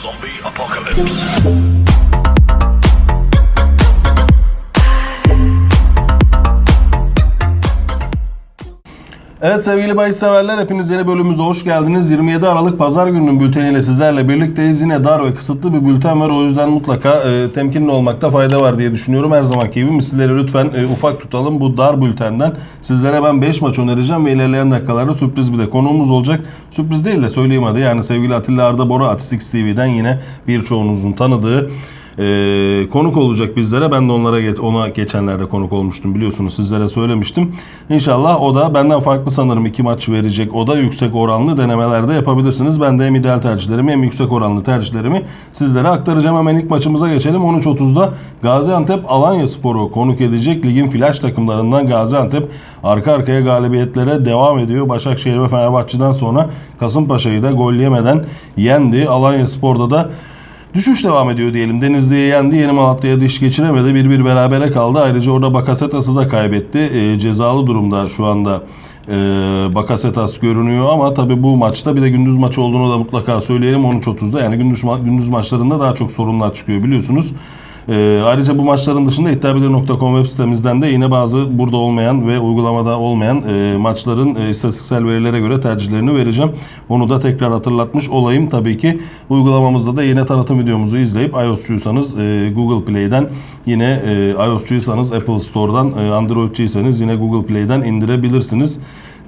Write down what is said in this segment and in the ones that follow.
Zombie apocalypse. Evet sevgili bahis severler hepiniz yeni bölümümüze hoş geldiniz. 27 Aralık Pazar gününün bülteniyle sizlerle birlikteyiz. Yine dar ve kısıtlı bir bülten var. O yüzden mutlaka e, temkinli olmakta fayda var diye düşünüyorum. Her zamanki gibi misilleri lütfen e, ufak tutalım. Bu dar bültenden sizlere ben 5 maç önereceğim ve ilerleyen dakikalarda sürpriz bir de konuğumuz olacak. Sürpriz değil de söyleyeyim hadi. Yani sevgili Atilla Arda Bora Atistix TV'den yine birçoğunuzun tanıdığı ee, konuk olacak bizlere. Ben de onlara geç, ona geçenlerde konuk olmuştum biliyorsunuz sizlere söylemiştim. İnşallah o da benden farklı sanırım iki maç verecek. O da yüksek oranlı denemelerde yapabilirsiniz. Ben de hem ideal tercihlerimi hem yüksek oranlı tercihlerimi sizlere aktaracağım. Hemen ilk maçımıza geçelim. 13.30'da Gaziantep Alanya Sporu konuk edecek. Ligin flash takımlarından Gaziantep arka arkaya galibiyetlere devam ediyor. Başakşehir ve Fenerbahçe'den sonra Kasımpaşa'yı da gol yemeden yendi. Alanya Spor'da da Düşüş devam ediyor diyelim. Denizli'ye yendi. Yeni Malatya'ya diş geçiremedi. 1-1 berabere kaldı. Ayrıca orada Bakasetas'ı da kaybetti. E, cezalı durumda şu anda e, Bakasetas görünüyor ama tabi bu maçta bir de gündüz maçı olduğunu da mutlaka söyleyelim 13.30'da. Yani gündüz, ma- gündüz maçlarında daha çok sorunlar çıkıyor biliyorsunuz. Ee, ayrıca bu maçların dışında iddiabilir.com web sitemizden de yine bazı burada olmayan ve uygulamada olmayan e, maçların e, istatistiksel verilere göre tercihlerini vereceğim. Onu da tekrar hatırlatmış olayım. Tabii ki uygulamamızda da yine tanıtım videomuzu izleyip iOS'cuysanız e, Google Play'den yine e, iOS'cuysanız Apple Store'dan e, Android'cuysanız yine Google Play'den indirebilirsiniz.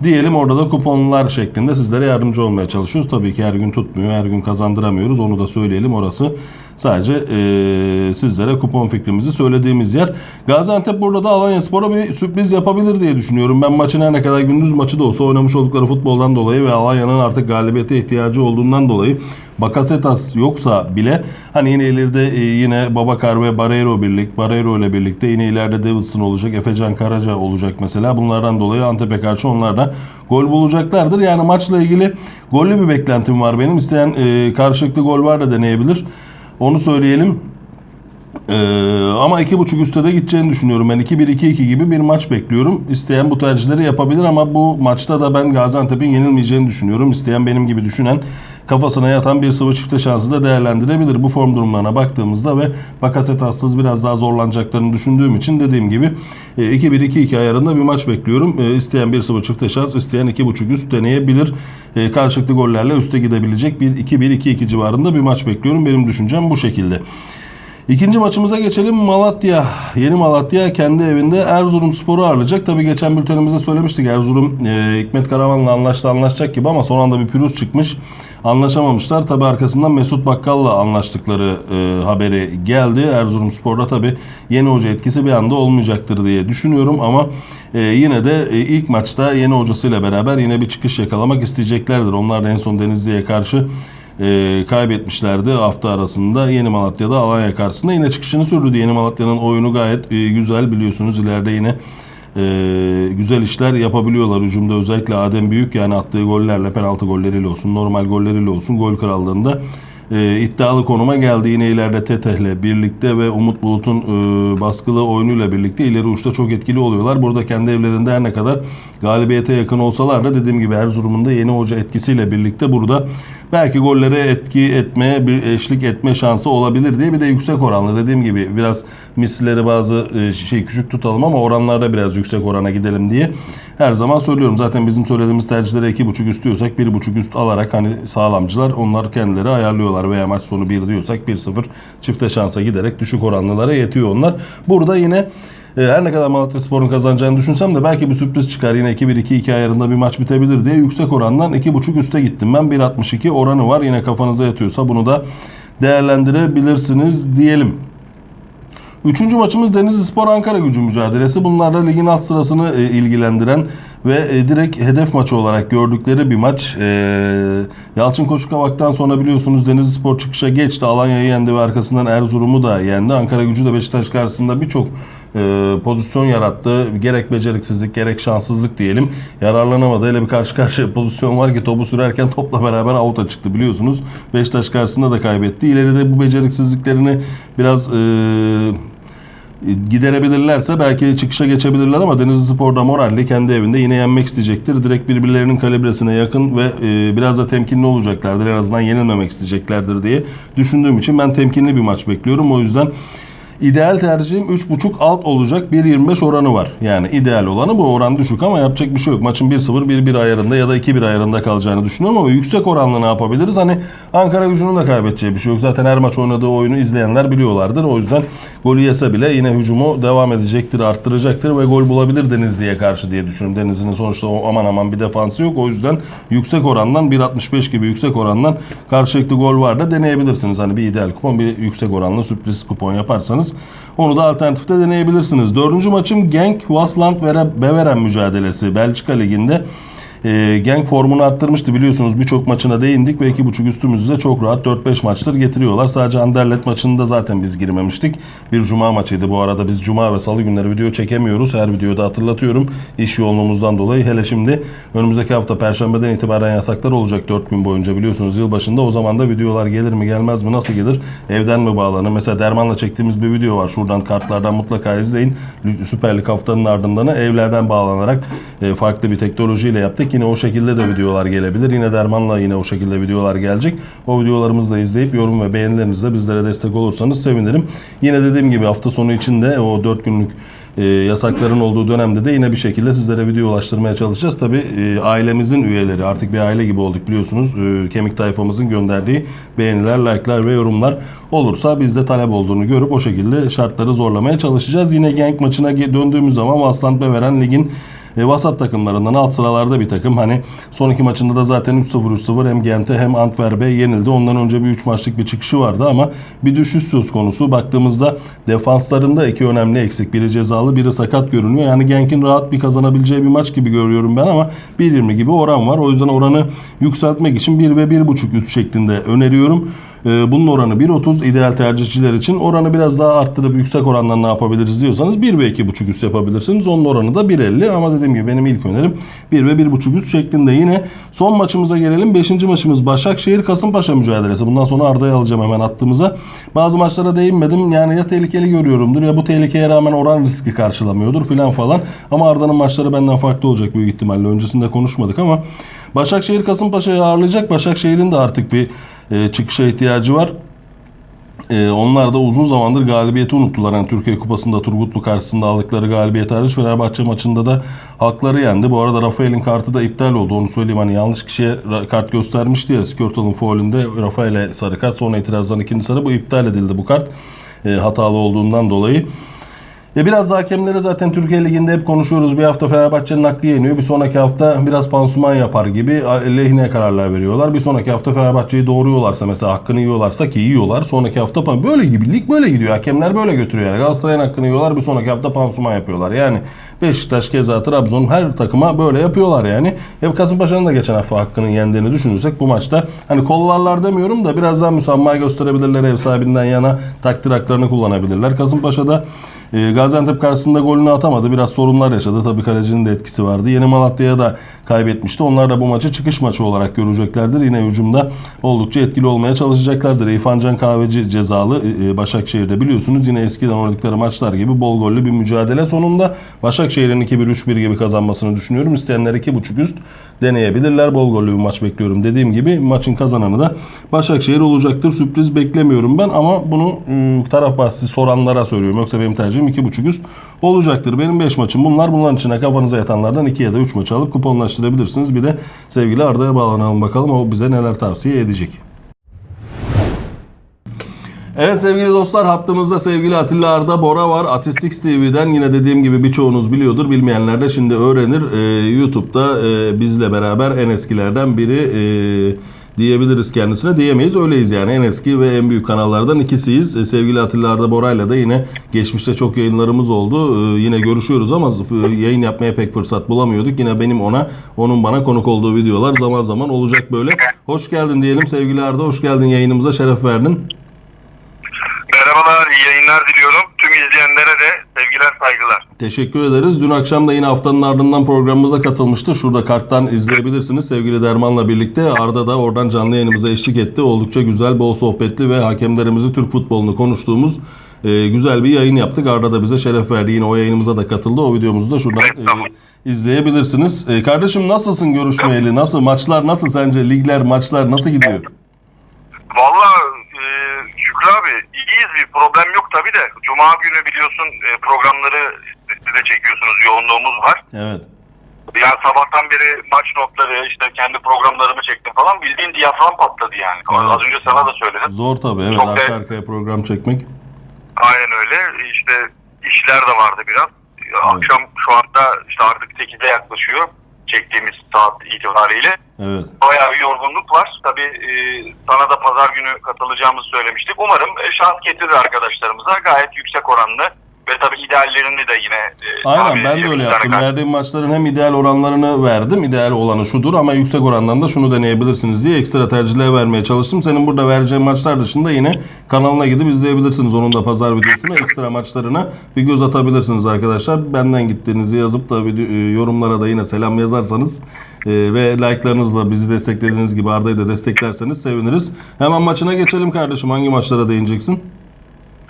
Diyelim orada da kuponlar şeklinde sizlere yardımcı olmaya çalışıyoruz. Tabii ki her gün tutmuyor, her gün kazandıramıyoruz. Onu da söyleyelim. Orası sadece eee, sizlere kupon fikrimizi söylediğimiz yer. Gaziantep burada da Alanya Spor'a bir sürpriz yapabilir diye düşünüyorum. Ben maçın her ne kadar gündüz maçı da olsa oynamış oldukları futboldan dolayı ve Alanya'nın artık galibiyete ihtiyacı olduğundan dolayı Bakasetas yoksa bile hani yine ileride e, yine Babakar ve Barreiro birlik, Barreiro ile birlikte yine ileride Davidson olacak, Efecan Karaca olacak mesela. Bunlardan dolayı Antep'e karşı onlar da gol bulacaklardır. Yani maçla ilgili gollü bir beklentim var benim. İsteyen e, karşılıklı gol var da deneyebilir. Onu söyleyelim. Ee, ama iki buçuk üstte de gideceğini düşünüyorum. Ben 2-1-2-2 gibi bir maç bekliyorum. İsteyen bu tercihleri yapabilir ama bu maçta da ben Gaziantep'in yenilmeyeceğini düşünüyorum. İsteyen benim gibi düşünen kafasına yatan bir sıvı çifte şansı da değerlendirebilir. Bu form durumlarına baktığımızda ve Bakasetas'sız biraz daha zorlanacaklarını düşündüğüm için dediğim gibi e, 2-1-2-2 ayarında bir maç bekliyorum. E, İsteyen bir sıvı çifte şans, isteyen 2.5 üst deneyebilir. E, Karşılıklı gollerle üste gidebilecek bir 2-1-2-2 civarında bir maç bekliyorum. Benim düşüncem bu şekilde. İkinci maçımıza geçelim. Malatya, Yeni Malatya kendi evinde Erzurum Spor'u ağırlayacak. Tabii geçen bültenimizde söylemiştik Erzurum e, Hikmet Karaman'la anlaştı anlaşacak gibi ama son anda bir pürüz çıkmış. Anlaşamamışlar. Tabii arkasından Mesut Bakkal'la anlaştıkları e, haberi geldi. Erzurum Spor'da tabii yeni hoca etkisi bir anda olmayacaktır diye düşünüyorum ama e, yine de e, ilk maçta yeni hocasıyla beraber yine bir çıkış yakalamak isteyeceklerdir. Onlar da en son Denizli'ye karşı e, kaybetmişlerdi hafta arasında. Yeni Malatya'da Alanya karşısında yine çıkışını sürdü. Yeni Malatya'nın oyunu gayet e, güzel biliyorsunuz. İleride yine e, güzel işler yapabiliyorlar. Hücumda özellikle Adem Büyük yani attığı gollerle penaltı golleriyle olsun normal golleriyle olsun gol krallığında e, iddialı konuma geldi. Yine ileride Teteh'le birlikte ve Umut Bulut'un e, baskılı oyunuyla birlikte ileri uçta çok etkili oluyorlar. Burada kendi evlerinde her ne kadar galibiyete yakın olsalar da dediğim gibi Erzurum'un da yeni hoca etkisiyle birlikte burada belki gollere etki etmeye, bir eşlik etme şansı olabilir diye bir de yüksek oranlı dediğim gibi biraz misleri bazı e, şey küçük tutalım ama oranlarda biraz yüksek orana gidelim diye her zaman söylüyorum. Zaten bizim söylediğimiz tercihlere 2.5 üst diyorsak 1.5 üst alarak hani sağlamcılar onlar kendileri ayarlıyorlar veya maç sonu 1 diyorsak 1-0 çifte şansa giderek düşük oranlılara yetiyor onlar. Burada yine her ne kadar Malatya Spor'un kazanacağını düşünsem de belki bir sürpriz çıkar. Yine 2-1-2-2 ayarında bir maç bitebilir diye yüksek orandan 2.5 üste gittim. Ben 1.62 oranı var. Yine kafanıza yatıyorsa bunu da değerlendirebilirsiniz diyelim. Üçüncü maçımız Denizli Spor Ankara gücü mücadelesi. Bunlar da ligin alt sırasını e, ilgilendiren ve e, direkt hedef maçı olarak gördükleri bir maç. E, Yalçın Koçukavak'tan sonra biliyorsunuz Denizli Spor çıkışa geçti. Alanya'yı yendi ve arkasından Erzurum'u da yendi. Ankara gücü de Beşiktaş karşısında birçok e, pozisyon yarattı. Gerek beceriksizlik gerek şanssızlık diyelim. Yararlanamadı. Hele bir karşı karşıya pozisyon var ki topu sürerken topla beraber avuta çıktı biliyorsunuz. Beşiktaş karşısında da kaybetti. İleride bu beceriksizliklerini biraz e, giderebilirlerse belki çıkışa geçebilirler ama Denizli Spor'da moralli kendi evinde yine yenmek isteyecektir. Direkt birbirlerinin kalibresine yakın ve e, biraz da temkinli olacaklardır. En azından yenilmemek isteyeceklerdir diye düşündüğüm için ben temkinli bir maç bekliyorum. O yüzden İdeal tercihim 3.5 alt olacak 1.25 oranı var. Yani ideal olanı bu oran düşük ama yapacak bir şey yok. Maçın 1-0 1-1 ayarında ya da 2-1 ayarında kalacağını düşünüyorum ama yüksek oranlı ne yapabiliriz? Hani Ankara gücünün de kaybedeceği bir şey yok. Zaten her maç oynadığı oyunu izleyenler biliyorlardır. O yüzden golü yese bile yine hücumu devam edecektir, arttıracaktır ve gol bulabilir Denizli'ye karşı diye düşünüyorum. Denizli'nin sonuçta o aman aman bir defansı yok. O yüzden yüksek orandan 1.65 gibi yüksek orandan karşılıklı gol var da deneyebilirsiniz. Hani bir ideal kupon bir yüksek oranlı sürpriz kupon yaparsanız onu da alternatifte deneyebilirsiniz. Dördüncü maçım Genk Wasland ve Beveren mücadelesi Belçika Ligi'nde. E, Genk formunu arttırmıştı biliyorsunuz birçok maçına değindik ve 2.5 üstümüzü de çok rahat 4-5 maçtır getiriyorlar. Sadece Anderlet maçında zaten biz girmemiştik. Bir cuma maçıydı bu arada biz cuma ve salı günleri video çekemiyoruz. Her videoda hatırlatıyorum iş yoğunluğumuzdan dolayı. Hele şimdi önümüzdeki hafta perşembeden itibaren yasaklar olacak 4 gün boyunca biliyorsunuz yılbaşında. O zaman da videolar gelir mi gelmez mi nasıl gelir? Evden mi bağlanır? Mesela Derman'la çektiğimiz bir video var. Şuradan kartlardan mutlaka izleyin. Süper Lig haftanın ardından evlerden bağlanarak e, farklı bir teknolojiyle yaptık. Yine o şekilde de videolar gelebilir. Yine Derman'la yine o şekilde videolar gelecek. O videolarımızı da izleyip yorum ve beğenilerinizle bizlere destek olursanız sevinirim. Yine dediğim gibi hafta sonu içinde o 4 günlük e, yasakların olduğu dönemde de yine bir şekilde sizlere video ulaştırmaya çalışacağız. Tabi e, ailemizin üyeleri artık bir aile gibi olduk biliyorsunuz. E, kemik tayfamızın gönderdiği beğeniler, like'lar ve yorumlar olursa biz de talep olduğunu görüp o şekilde şartları zorlamaya çalışacağız. Yine Genk maçına döndüğümüz zaman Vaslant Beveren ligin e, vasat takımlarından alt sıralarda bir takım. Hani son iki maçında da zaten 3-0 3-0 hem Gent'e hem Antwerp'e yenildi. Ondan önce bir 3 maçlık bir çıkışı vardı ama bir düşüş söz konusu. Baktığımızda defanslarında iki önemli eksik. Biri cezalı, biri sakat görünüyor. Yani Genk'in rahat bir kazanabileceği bir maç gibi görüyorum ben ama 1.20 gibi oran var. O yüzden oranı yükseltmek için 1 ve 1.5 üst şeklinde öneriyorum. Ee, Bunun oranı 1.30 ideal tercihçiler için. Oranı biraz daha arttırıp yüksek orandan ne yapabiliriz diyorsanız 1 ve 2.5 üst yapabilirsiniz. Onun oranı da 1.50 ama dediğim gibi benim ilk önerim 1 ve 1.5 üst şeklinde. Yine son maçımıza gelelim. 5. maçımız Başakşehir Kasımpaşa mücadelesi. Bundan sonra Arda'yı alacağım hemen attığımıza. Bazı maçlara değinmedim. Yani ya tehlikeli görüyorumdur ya bu tehlikeye rağmen oran riski karşılamıyordur filan falan. Ama Arda'nın maçları benden farklı olacak büyük ihtimalle. Öncesinde konuşmadık ama Başakşehir Kasımpaşa'yı ağırlayacak. Başakşehir'in de artık bir e, çıkışa ihtiyacı var. E, onlar da uzun zamandır galibiyeti unuttular. Yani Türkiye Kupası'nda Turgutlu karşısında aldıkları galibiyet hariç Fenerbahçe maçında da hakları yendi. Bu arada Rafael'in kartı da iptal oldu. Onu söyleyeyim hani yanlış kişiye kart göstermişti ya. Skörtal'ın faulünde Rafael'e sarı kart sonra itirazdan ikinci sarı. Bu iptal edildi bu kart. E, hatalı olduğundan dolayı. Ya biraz da hakemleri zaten Türkiye Ligi'nde hep konuşuyoruz. Bir hafta Fenerbahçe'nin hakkı yeniyor. Bir sonraki hafta biraz pansuman yapar gibi lehine kararlar veriyorlar. Bir sonraki hafta Fenerbahçe'yi doğruyorlarsa mesela hakkını yiyorlarsa ki yiyorlar. Sonraki hafta böyle gibi lig böyle gidiyor. Hakemler böyle götürüyor yani. Galatasaray'ın hakkını yiyorlar. Bir sonraki hafta pansuman yapıyorlar. Yani Beşiktaş, Keza, Trabzon her takıma böyle yapıyorlar yani. Hep Kasımpaşa'nın da geçen hafta hakkını yendiğini düşünürsek bu maçta hani kollarlar demiyorum da biraz daha müsamaha gösterebilirler ev sahibinden yana takdir haklarını kullanabilirler. Kasımpaşa'da e, Gaziantep karşısında golünü atamadı. Biraz sorunlar yaşadı. Tabii kalecinin de etkisi vardı. Yeni Malatya'ya da kaybetmişti. Onlar da bu maçı çıkış maçı olarak göreceklerdir. Yine hücumda oldukça etkili olmaya çalışacaklardır. İrfan Can Kahveci cezalı e, e, Başakşehir'de biliyorsunuz. Yine eskiden oynadıkları maçlar gibi bol gollü bir mücadele sonunda Başakşehir'in 2-1-3-1 gibi kazanmasını düşünüyorum. İsteyenler 2.5 üst deneyebilirler. Bol gollü bir maç bekliyorum. Dediğim gibi maçın kazananı da Başakşehir olacaktır. Sürpriz beklemiyorum ben ama bunu ım, taraf bahsi soranlara söylüyorum. Yoksa benim tercihim 2.5 üst olacaktır. Benim 5 maçım bunlar. Bunların içine kafanıza yatanlardan 2 ya da 3 maçı alıp kuponlaştırabilirsiniz. Bir de sevgili Arda'ya bağlanalım bakalım. O bize neler tavsiye edecek. Evet sevgili dostlar hattımızda sevgili Atilla Arda Bora var. Atistix TV'den yine dediğim gibi birçoğunuz biliyordur. Bilmeyenler de şimdi öğrenir. Ee, YouTube'da e, bizle beraber en eskilerden biri e, diyebiliriz kendisine. Diyemeyiz öyleyiz yani. En eski ve en büyük kanallardan ikisiyiz. E, sevgili Atilla Arda Bora'yla da yine geçmişte çok yayınlarımız oldu. E, yine görüşüyoruz ama yayın yapmaya pek fırsat bulamıyorduk. Yine benim ona, onun bana konuk olduğu videolar zaman zaman olacak böyle. Hoş geldin diyelim sevgili Arda. Hoş geldin yayınımıza. Şeref verdin. Merhabalar, iyi yayınlar diliyorum. Tüm izleyenlere de sevgiler, saygılar. Teşekkür ederiz. Dün akşam da yine haftanın ardından programımıza katılmıştı. Şurada karttan izleyebilirsiniz. Sevgili Derman'la birlikte Arda da oradan canlı yayınımıza eşlik etti. Oldukça güzel, bol sohbetli ve hakemlerimizi Türk futbolunu konuştuğumuz e, güzel bir yayın yaptık. Arda da bize şeref verdi. Yine o yayınımıza da katıldı. O videomuzu da şuradan e, izleyebilirsiniz. E, kardeşim nasılsın görüşmeyeli? Nasıl? Maçlar nasıl sence? Ligler, maçlar nasıl gidiyor? Valla e, Şükrü abi iyiyiz bir problem yok tabi de. Cuma günü biliyorsun e, programları siz de çekiyorsunuz yoğunluğumuz var. Evet. Yani sabahtan beri maç notları işte kendi programlarımı çektim falan bildiğin diyafram patladı yani. Evet. Az önce sana da söyledim. Zor tabii. Evet. Çok Arka arkaya program çekmek. Aynen öyle. İşte işler de vardı biraz. Akşam şu anda işte artık 8'e yaklaşıyor çektiğimiz saat itibariyle. Evet. Bayağı bir yorgunluk var. Tabii e, sana da pazar günü katılacağımızı söylemiştik. Umarım e, şans getirir arkadaşlarımıza. Gayet yüksek oranlı ve tabii ideallerini de yine e, Aynen ben de öyle yaptım. Verdiğim maçların hem ideal oranlarını verdim. İdeal olanı şudur ama yüksek orandan da şunu deneyebilirsiniz diye ekstra tercihler vermeye çalıştım. Senin burada vereceğin maçlar dışında yine kanalına gidip izleyebilirsiniz. Onun da pazar videosunu ekstra maçlarına bir göz atabilirsiniz arkadaşlar. Benden gittiğinizi yazıp da e, yorumlara da yine selam yazarsanız e, ve like'larınızla bizi desteklediğiniz gibi Arda'yı da desteklerseniz seviniriz. Hemen maçına geçelim kardeşim. Hangi maçlara değineceksin?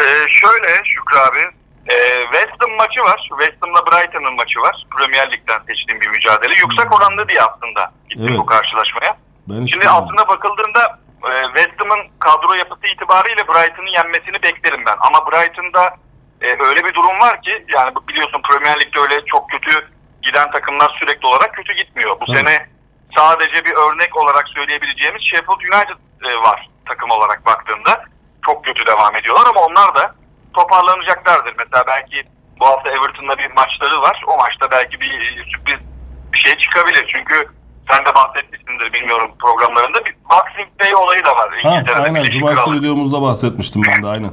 Ee, şöyle Şükrü abi. E, West Ham maçı var. West Ham'la Brighton'ın maçı var. Premier Lig'den seçtiğim bir mücadele. Yüksek oranlı diye aslında gittim Evet. bu karşılaşmaya. Ben Şimdi aslında bakıldığında e, West Ham'ın kadro yapısı itibariyle Brighton'ı yenmesini beklerim ben. Ama Brighton'da e, öyle bir durum var ki yani biliyorsun Premier Lig'de öyle çok kötü giden takımlar sürekli olarak kötü gitmiyor. Bu Evet. sene sadece bir örnek olarak söyleyebileceğimiz Sheffield United e, var takım olarak baktığında. Çok kötü devam ediyorlar ama onlar da toparlanacaklardır. Mesela belki bu hafta Everton'la bir maçları var. O maçta belki bir sürpriz bir şey çıkabilir. Çünkü sen de bahsetmişsindir bilmiyorum programlarında. Bir Boxing Day olayı da var. Ha, aynen. Cumartesi videomuzda bahsetmiştim ben de aynen.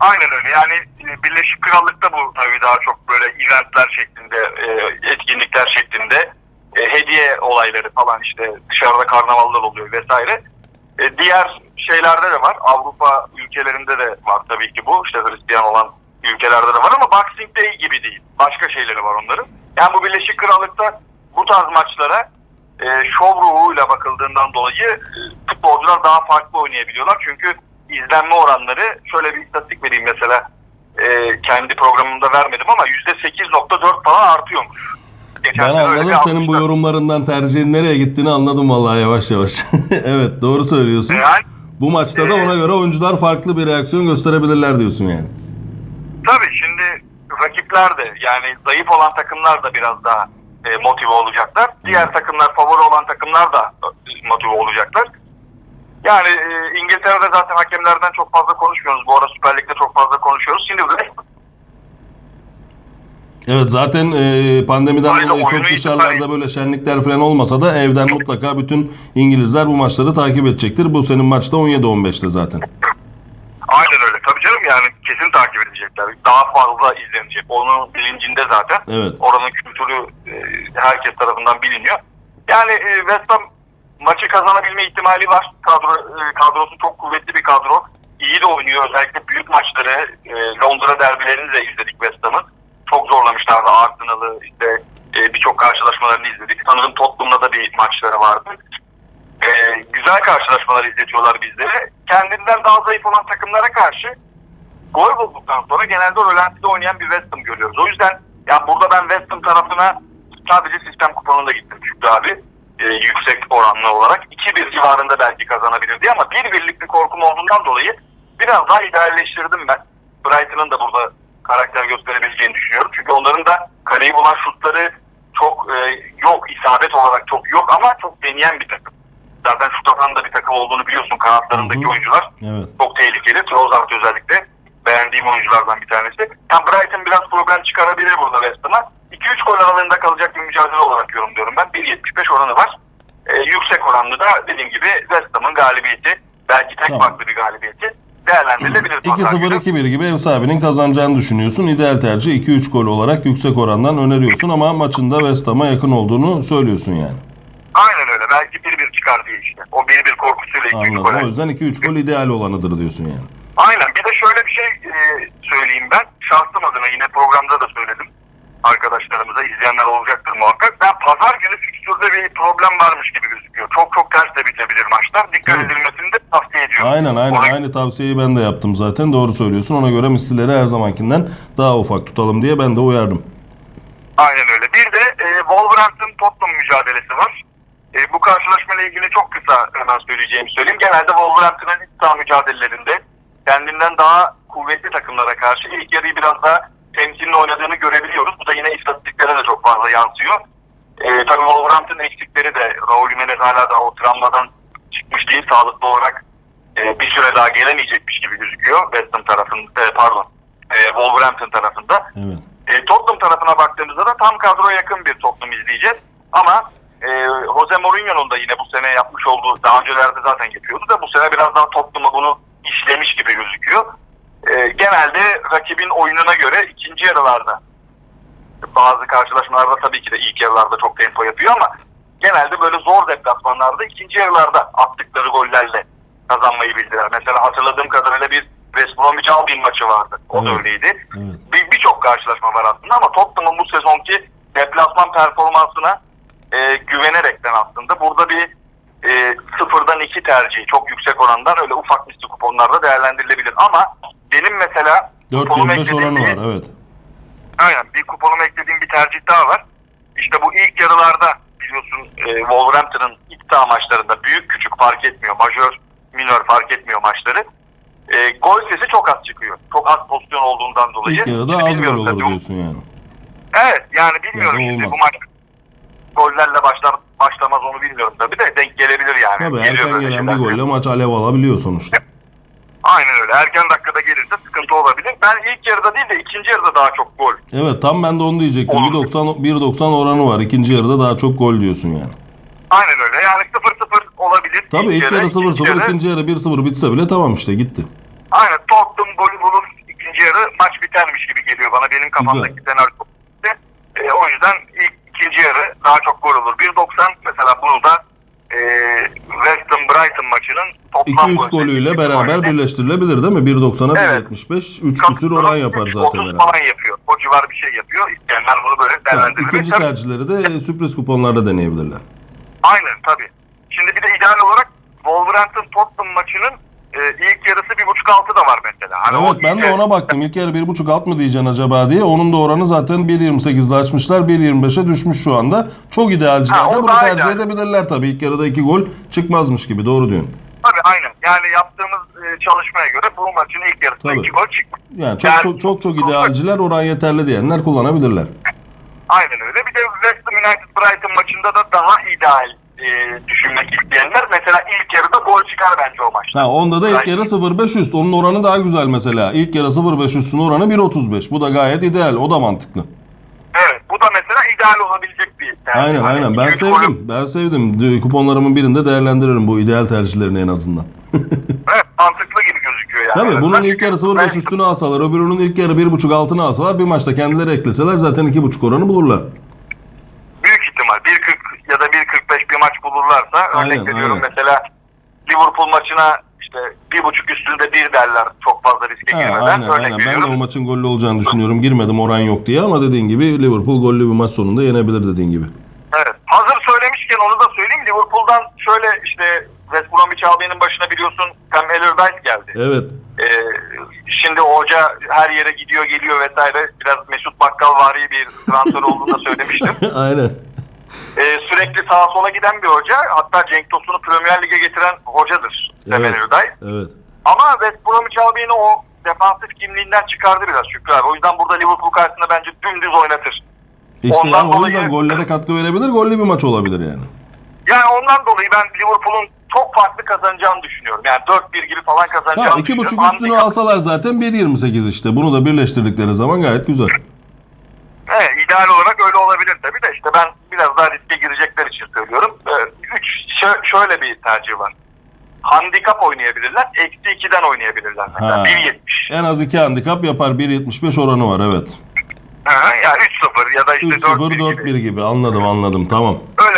Aynen öyle. Yani e, Birleşik Krallık'ta bu tabii daha çok böyle eventler şeklinde, e, etkinlikler şeklinde e, hediye olayları falan işte dışarıda karnavallar oluyor vesaire. Diğer şeylerde de var. Avrupa ülkelerinde de var tabii ki bu. İşte Hristiyan olan ülkelerde de var ama Boxing Day gibi değil. Başka şeyleri var onların. Yani bu Birleşik Krallık'ta bu tarz maçlara e, şov ruhuyla bakıldığından dolayı e, futbolcular daha farklı oynayabiliyorlar. Çünkü izlenme oranları şöyle bir istatistik vereyim mesela e, kendi programımda vermedim ama %8.4 falan artıyormuş. Geçen Ben anladım senin bu almışlar. yorumlarından tercihin nereye gittiğini anladım vallahi yavaş yavaş. evet doğru söylüyorsun. Yani Bu maçta da ona göre oyuncular farklı bir reaksiyon gösterebilirler diyorsun yani. Tabii şimdi rakipler de yani zayıf olan takımlar da biraz daha e, motive olacaklar. Diğer takımlar favori olan takımlar da e, motive olacaklar. Yani e, İngiltere'de zaten hakemlerden çok fazla konuşmuyoruz. Bu ara Süper Lig'de çok fazla konuşuyoruz. Şimdi West Evet zaten e, pandemiden Aynen, dolayı çok dışarılarda böyle şenlikler falan olmasa da evden mutlaka bütün İngilizler bu maçları takip edecektir. Bu senin maçta 17-15'te zaten. Aynen öyle. Tabii canım yani kesin takip edecekler. Daha fazla izlenecek. Onun bilincinde zaten. Evet. Oranın kültürü e, herkes tarafından biliniyor. Yani e, West Ham maçı kazanabilme ihtimali var. Kadro e, kadrosu çok kuvvetli bir kadro. İyi de oynuyor. Özellikle büyük maçları e, Londra derbilerini de izledik West Ham'ın. Çok zorlamışlardı Arsenal'ı işte e, birçok karşılaşmalarını izledik. Sanırım Tottenham'la da bir maçları vardı. E, güzel karşılaşmalar izletiyorlar bizlere. Kendinden daha zayıf olan takımlara karşı gol bulduktan sonra genelde rölantide oynayan bir West Ham görüyoruz. O yüzden ya burada ben West Ham tarafına sadece sistem kuponunda gittim Şükrü abi. E, yüksek oranlı olarak. 2-1 civarında belki kazanabilirdi ama bir birlik bir korkum olduğundan dolayı biraz daha idealleştirdim ben. Brighton'ın da burada karakter gösterebileceğini düşünüyorum. Çünkü onların da kaleyi bulan şutları çok e, yok. isabet olarak çok yok ama çok deneyen bir takım. Zaten şut atan da bir takım olduğunu biliyorsun kanatlarındaki Hı hı. oyuncular Evet. çok tehlikeli. Trossard özellikle beğendiğim oyunculardan bir tanesi. Yani Brighton biraz problem çıkarabilir burada West Ham'a. 2-3 gol aralığında kalacak bir mücadele olarak yorumluyorum ben. 1.75 oranı var. Ee, yüksek oranlı da dediğim gibi West Ham'ın galibiyeti. Belki tek Tamam. farklı bir galibiyeti değerlendirilebilir. pazar günü. 2-0-2-1 gibi ev sahibinin kazanacağını düşünüyorsun. İdeal tercih 2-3 gol olarak yüksek orandan öneriyorsun ama maçında West Ham'a yakın olduğunu söylüyorsun yani. Aynen öyle. Belki 1-1 çıkar diye işte. O 1-1 korkusuyla 2-3 Anladım. gol. O yüzden 2-3 gol ideal olanıdır diyorsun yani. Aynen. Bir de şöyle bir şey e, söyleyeyim ben. Şahsım adına yine programda da söyledim. Arkadaşlarımıza izleyenler olacaktır muhakkak. Ben pazar günü fikstür fikstürde bir problem varmış gibi gözüküyor. Çok çok ters de bitebilir maçlar. Dikkat Tabii. edilmesini de tavsiye ediyorum. Aynen aynen Ona- aynı tavsiyeyi ben de yaptım zaten doğru söylüyorsun. Ona göre mislileri her zamankinden daha ufak tutalım diye ben de uyardım. Aynen öyle. Bir de e, Wolverhampton Tottenham mücadelesi var. E, bu karşılaşmayla ilgili çok kısa hemen söyleyeceğimi söyleyeyim. Genelde Wolverhampton'ın iç saha mücadelelerinde kendinden daha kuvvetli takımlara karşı ilk yarıyı biraz daha temkinli oynadığını görebiliyoruz. Bu da yine istatistiklere de çok fazla yansıyor. E, tabii Wolverhampton eksikleri de Raul Jimenez hala da o travmadan çıkmış değil. Sağlıklı olarak e, bir süre daha gelemeyecekmiş gibi gözüküyor. West Ham tarafında, e, pardon, e, Wolverhampton tarafında. Evet. E, Tottenham tarafına baktığımızda da tam kadroya yakın bir Tottenham izleyeceğiz. Ama e, Jose Mourinho'nun da yine bu sene yapmış olduğu, daha öncelerde zaten yapıyordu da bu sene biraz daha Tottenham'a bunu işlemiş gibi gözüküyor. E, genelde rakibin oyununa göre ikinci yarılarda bazı karşılaşmalarda tabii ki de ilk yarılarda çok tempo yapıyor ama genelde böyle zor deplasmanlarda ikinci yarılarda attıkları gollerle kazanmayı bildiler. Mesela hatırladığım kadarıyla bir West Bromwich Albion maçı vardı. O da Evet. öyleydi Evet. bir- birçok karşılaşma var aslında ama Tottenham'ın bu sezonki deplasman performansına e, güvenerekten aslında burada bir e, sıfırdan iki tercihi çok yüksek orandan öyle ufak misli kuponlarda değerlendirilebilir ama benim mesela kuponuma 4.25 eklediğim oranı bir- var evet. Aynen bir kuponuma eklediğim bir tercih daha var. İşte bu ilk yarılarda biliyorsun e, Wolverhampton'ın saha maçlarında büyük küçük fark etmiyor. Majör, minör fark etmiyor maçları. E, gol sesi çok az çıkıyor. Çok az pozisyon olduğundan dolayı. İlk yarıda Şimdi az gol olur tabii. diyorsun yani. Evet yani bilmiyorum Ya da şimdi olmaz. bu maç gollerle başlar başlamaz onu bilmiyorum tabii de denk gelebilir yani. Tabii Geliyor erken gelen bir golle maç alev alabiliyor sonuçta. Aynen öyle. Erken dakikada gelirse sıkıntı olabilir. Ben ilk yarıda değil de ikinci yarıda daha çok gol. Evet tam ben de onu diyecektim. Olur. 1.90 1.90 oranı var. İkinci yarıda daha çok gol diyorsun yani. Aynen öyle. Yani 0-0 olabilir. Tabii ilk yarı 0-0, ikinci yarı- ikinci yarı 1-0 bitse bile tamam işte gitti. Aynen Tottenham golü bulur. ikinci yarı maç bitermiş gibi geliyor bana. Benim kafamdaki senaryo. E, o yüzden ilk ikinci yarı daha çok gol olur. 1.90 mesela bunu da e, West Ham Brighton maçının toplam 2-3 gol golüyle beraber birleştirilebilir değil mi? 1.90'a Evet. 1.75. 3 küsür oran yapar 3.30 zaten beraber. falan yapıyor. O civar bir şey yapıyor. İsteyenler bunu böyle değerlendirebilir. ikinci tercihleri de sürpriz kuponlarda deneyebilirler. Aynen tabii. Şimdi bir de ideal olarak Wolverhampton Tottenham maçının e, ilk yarısı bir buçuk altı da var mesela. Hani Evet ben de ona baktım. İlk yarı 1.5 alt mı diyeceksin acaba diye. Onun da oranı zaten 1.28'de açmışlar. 1.25'e düşmüş şu anda. Çok idealciler de bunu tercih ideal. edebilirler tabii. İlk yarıda 2 gol çıkmazmış gibi. Doğru diyorsun. Tabii aynen. Yani yaptığımız e, çalışmaya göre bu maçın ilk yarısında Tabii. iki gol çıkmış. Yani çok Yani- çok çok çok idealciler oran yeterli diyenler kullanabilirler. Aynen öyle. Bir de West Ham United Brighton maçında da daha ideal e, düşünmek isteyenler mesela ilk yarıda gol çıkar bence o maçta. Ha onda da ilk yarı 0.5 üst. Onun oranı daha güzel mesela. İlk yarı 0.5 üstün oranı 1.35. Bu da gayet ideal. O da mantıklı. Evet. Bu da mesela ideal olabilecek bir tercih. Aynen Hani aynen. Ben sevdim. Ben sevdim. Kuponlarımın birinde değerlendiririm bu ideal tercihlerini en azından. Evet, mantıklı gibi gözüküyor yani. Tabii bunun ilk yarı 0.5 Ben- üstünü alsalar, öbürünün ilk yarı 1.5 altını alsalar bir maçta kendileri ekleseler zaten 2.5 oranı bulurlar. Büyük ihtimal 1.40 ya da 1.45 bir maç bulurlarsa Aynen, örnek veriyorum aynen. mesela Liverpool maçına işte bir buçuk üstünde bir derler çok fazla riske Ha, girmeden aynen örnek aynen. Ben de veriyorum. o maçın gollü olacağını düşünüyorum. Girmedim oran yok diye ama dediğin gibi Liverpool gollü bir maç sonunda yenebilir dediğin gibi. Evet. Hazır söylemişken onu da söyleyeyim. Liverpool'dan şöyle işte West Bromwich Albion'un başına biliyorsun Sam Allardyce geldi. Evet. Ee, şimdi hoca her yere gidiyor geliyor vesaire. Biraz Mesut Bakkal vari bir transfer olduğunu da söylemiştim. aynen. Ee, sürekli sağa sola giden bir hoca. Hatta Cenk Tosun'u Premier Lig'e getiren hocadır Sam Evet. Allardyce. Evet. Ama West Bromwich Albion'u o defansif kimliğinden çıkardı biraz Şükrü abi. O yüzden burada Liverpool karşısında bence dümdüz oynatır. İşte Ondan yani o yüzden dolayı- gollere katkı verebilir. Gollü bir maç olabilir yani. Yani ondan dolayı ben Liverpool'un çok farklı kazanacağını düşünüyorum. Yani 4-1 gibi falan kazanacağını Tamam iki buçuk üstünü Handikap- alsalar zaten 1.28 işte. Bunu da birleştirdikleri zaman gayet güzel. Evet, ideal olarak öyle olabilir tabii de işte ben biraz daha riske girecekler için söylüyorum. Ee, üç, şö- şöyle bir tercih var. Handikap oynayabilirler, eksi 2'den oynayabilirler. Mesela Ha. 1.70. En az iki handikap yapar. 1.75 oranı var evet. Ha, yani 3-0 ya da işte 3-0 4-1 gibi. 4-1 gibi anladım anladım tamam. Öyle.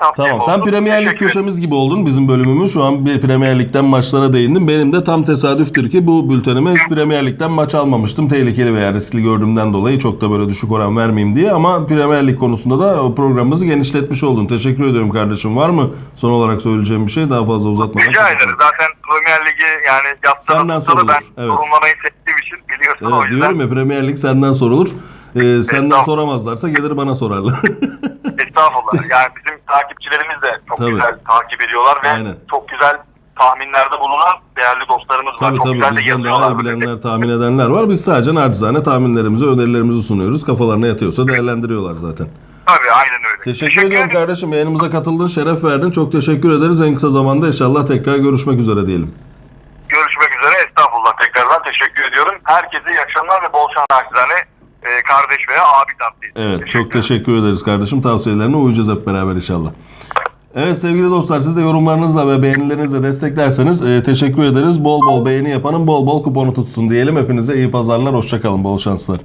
Bu da e, öyle bir tavsiye Tamam sen Premier Lig Teşekkür ederim. köşemiz gibi oldun bizim bölümümüz. Şu an bir Premier Lig'den maçlara değindim. Benim de tam tesadüftür ki bu bültenime hiç Premier Lig'den maç almamıştım. Tehlikeli veya riskli gördüğümden dolayı çok da böyle düşük oran vermeyeyim diye. Ama Premier Lig konusunda da programımızı genişletmiş oldun. Teşekkür ediyorum kardeşim. Var mı son olarak söyleyeceğim bir şey? Daha fazla uzatmadan. Rica ederim. Zaten Premier Ligi yani yaptığınız Senden sorulur, ben evet. yorumlamayı sevdiğim için biliyorsun o Evet, yüzden. diyorum ya Premier Lig senden sorulur. Ee, senden soramazlarsa gelir bana sorarlar. Estağfurullah. Yani bizim takipçilerimiz de çok Tabii. güzel takip ediyorlar ve Aynen. çok güzel tahminlerde bulunan değerli dostlarımız var. Tabii çok tabii güzel de bizden daha yazıyorlar. iyi bilenler, tahmin edenler var. Biz sadece nacizane tahminlerimizi, önerilerimizi sunuyoruz. Kafalarına yatıyorsa değerlendiriyorlar zaten. Tabii aynen öyle. Teşekkür, ediyorum kardeşim. Yayınımıza katıldın, şeref verdin. Çok teşekkür ederiz. En kısa zamanda inşallah tekrar görüşmek üzere diyelim. Görüşmek üzere. Estağfurullah. Tekrardan teşekkür ediyorum. Herkese iyi akşamlar ve bol şans naçizane e, kardeş veya abi tavsiyesi. Evet, çok teşekkür ederiz kardeşim. Tavsiyelerine uyacağız hep beraber inşallah. Evet sevgili dostlar siz de yorumlarınızla ve beğenilerinizle desteklerseniz e, teşekkür ederiz. Bol bol beğeni yapanın bol bol kuponu tutsun diyelim. Hepinize iyi pazarlar, hoşçakalın, bol şanslar.